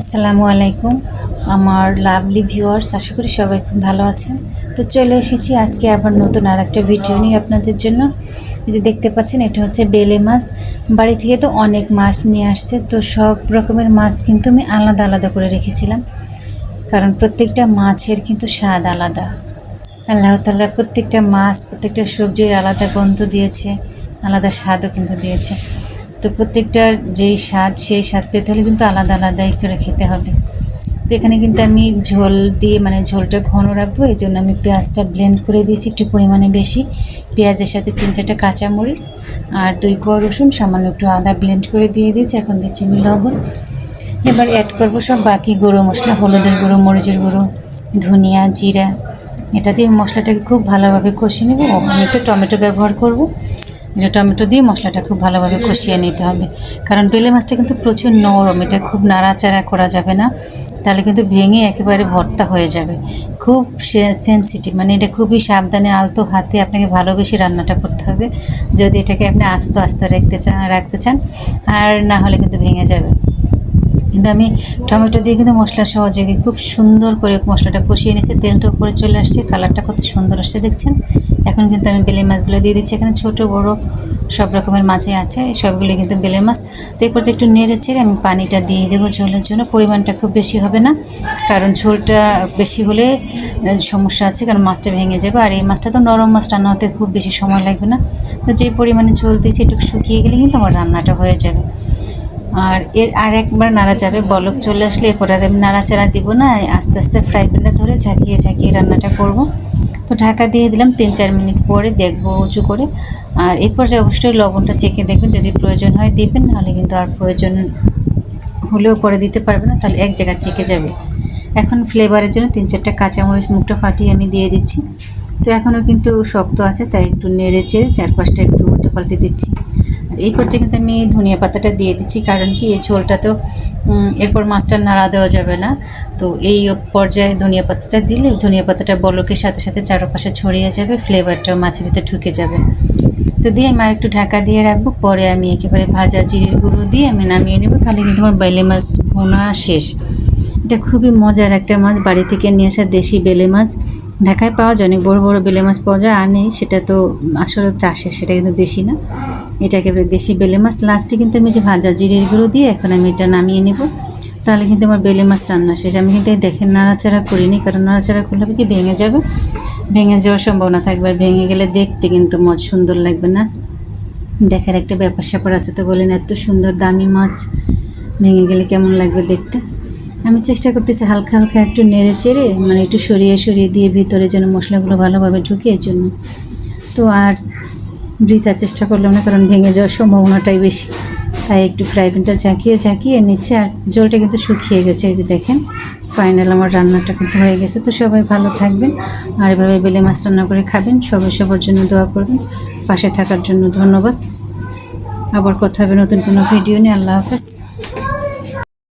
আসসালামু আলাইকুম। আমার লাভলি ভিউয়ার্স আশা করি সবাই খুব ভালো আছেন। তো চলে এসেছি আজকে আবার নতুন আর একটা ভিডিও নিয়ে আপনাদের জন্য। যে দেখতে পাচ্ছেন, এটা হচ্ছে বেলে মাছ। বাড়ি থেকে তো অনেক মাছ নিয়ে আসছে, তো সব রকমের মাছ কিন্তু আমি আলাদা আলাদা করে রেখেছিলাম। কারণ প্রত্যেকটা মাছের কিন্তু স্বাদ আলাদা। আল্লাহ তাআলা প্রত্যেকটা মাছ, প্রত্যেকটা সবজির আলাদা গন্ধ দিয়েছে, আলাদা স্বাদও কিন্তু দিয়েছে। তো প্রত্যেকটার যেই স্বাদ, সেই স্বাদ পেতে হলে কিন্তু আলাদা আলাদাই করে খেতে হবে। তো এখানে কিন্তু আমি ঝোল দিয়ে মানে ঝোলটা ঘন রাখব এই জন্য আমি পেঁয়াজটা ব্লেন্ড করে দিয়েছি, একটু পরিমাণে বেশি। পেঁয়াজের সাথে তিন চারটা কাঁচামরিচ আর দুই কোয়া রসুন, সামান্য একটু আদা ব্লেন্ড করে দিয়ে দিয়েছি, এখন দিচ্ছি আমি লবণ। এবার অ্যাড করব সব বাকি গুঁড়ো মশলা, হলুদের গুঁড়ো, মরিচের গুঁড়ো, ধনিয়া, জিরা। এটা দিয়ে মশলাটাকে খুব ভালোভাবে কষিয়ে নেব। একটা টমেটো ব্যবহার করব। এটা টমেটো দিয়ে মশলাটা খুব ভালোভাবে কষিয়ে নিতে হবে। কারণ বেলে মাছটা কিন্তু প্রচুর নরম, এটা খুব নাড়াচাড়া করা যাবে না। তাহলে কিন্তু ভেঙে একেবারে ভর্তা হয়ে যাবে। খুব সেন্সিটিভ মানে এটা খুবই সাবধানে আলতো হাতে আপনাকে ভালোবেসে রান্নাটা করতে হবে। যদি এটাকে আপনি আস্তে আস্তে রাখতে চান রাখতে চান, আর না হলে কিন্তু ভেঙে যাবে। কিন্তু আমি টমেটো দিয়ে কিন্তু মশলা সহযোগে খুব সুন্দর করে মশলাটা কষিয়ে নিয়েছি, তেলটা উপরে চলে আসছে, কালারটা কত সুন্দর আসছে দেখছেন? এখন কিন্তু আমি বেলে মাছগুলো দিয়ে দিচ্ছি, এখানে ছোট, বড় সব রকমের মাছই আছে সবগুলো কিন্তু বেলে মাছ। তো এরপর যে একটু নেড়ে চেড়ে আমি পানিটা দিয়ে দেবো ঝোলের জন্য, পরিমাণটা খুব বেশি হবে না, কারণ ঝোলটা বেশি হলে সমস্যা আছে, কারণ মাছটা ভেঙে যাবে, আর এই মাছটা তো নরম মাছ রান্না হতে খুব বেশি সময় লাগবে না। তো যে পরিমাণে ঝোল দিয়েছি একটু শুকিয়ে গেলে কিন্তু আমার রান্নাটা হয়ে যাবে। আর এর আর একবার নাড়া যাবে। বলক চলে আসলে এরপর আর আমি নাড়াচাড়া দিব না। আস্তে আস্তে ফ্রাই প্যানটা ধরে ঝাঁকিয়ে ঝাঁকিয়ে রান্নাটা করব। তো ঢাকা দিয়ে দিলাম তিন চার মিনিট পরে দেখব উঁচু করে। আর এই পর্যায়ে অবশ্যই লবণটা চেখে দেখবেন, যদি প্রয়োজন হয় দিবেন, নাহলে কিন্তু আর প্রয়োজন হলেও পরে দিতে পারবে না, তাহলে এক জায়গা থেকে যাবে। এখন ফ্লেভারের জন্য তিন চারটা কাঁচামরিচ মুখটা ফাটিয়ে আমি দিয়ে দিচ্ছি। তো এখনও কিন্তু শক্ত আছে, তাই একটু নেড়ে চেড়ে চার পাঁচটা একটু উল্টে পাল্টে দিচ্ছি। এই পর্যায়ে কিন্তু আমি ধনিয়া পাতাটা দিয়ে দিচ্ছি, কারণ কি এই ঝোলটা তো এরপর মাছটা নাড়া দেওয়া যাবে না। তো এই পর্যায়ে ধনিয়া পাতাটা দিলে ধনিয়া পাতাটা বলকের সাথে সাথে চারপাশে ছড়িয়ে যাবে, ফ্লেভারটাও মাছের ভিতরে ঢুকে যাবে। তো দিয়ে আমি একটু ঢাকা দিয়ে রাখব, পরে আমি একেবারে ভাজা জিরের গুঁড়ো দিয়ে আমি নামিয়ে নেব, তাহলে কিন্তু আমার বেলে মাছ ভোনা শেষ। এটা খুবই মজার একটা মাছ, বাড়ি থেকে নিয়ে আসা দেশি বেলে মাছ। ঢাকায় পাওয়া যায়, অনেক বড় বড় বেলে মাছ পাওয়া যায়, আর নেই, সেটা তো আসলে চাষের, সেটা কিন্তু দেশি না। এটা একেবারে দেশি বেলে মাছ। লাস্টে কিন্তু আমি যে ভাজা জিরের গুঁড়ো দিয়ে এখন আমি এটা নামিয়ে নেব। তাহলে কিন্তু আমার বেলে মাছ রান্না শেষ। আমি কিন্তু দেখেন নাড়াচাড়া করিনি, কারণ নাড়াচাড়া করলে কি ভেঙে যাবে। ভেঙে যাওয়ার সম্ভাবনা থাকবে, আর ভেঙে গেলে দেখতে কিন্তু মজ সুন্দর লাগবে না। দেখার একটা ব্যাপার স্যাপার আছে তো বলেন, এত সুন্দর দামি মাছ, ভেঙে গেলে কেমন লাগবে দেখতে? আমি চেষ্টা করতেছি হালকা হালকা একটু নেড়ে চেড়ে মানে একটু সরিয়ে সরিয়ে দিয়ে ভিতরে যেন মশলাগুলো ভালোভাবে ঢুকে এর জন্য। তো আর বৃথা চেষ্টা করলাম না, কারণ ভেঙে যাওয়ার সম্ভাবনাটাই বেশি। তাই একটু ফ্রাই প্যানটা ঝাঁকিয়ে ঝাঁকিয়ে নিচ্ছে, আর জলটা কিন্তু শুকিয়ে গেছে, এই যে দেখেন। ফাইনাল আমার রান্নাটা কিন্তু হয়ে গেছে। তো সবাই ভালো থাকবেন, আর এভাবে বেলে মাছ রান্না করে খাবেন। সবাই সবার জন্য দোয়া করবেন। পাশে থাকার জন্য ধন্যবাদ। আবার কথা হবে নতুন কোনো ভিডিও নিয়ে। আল্লাহ হাফেজ।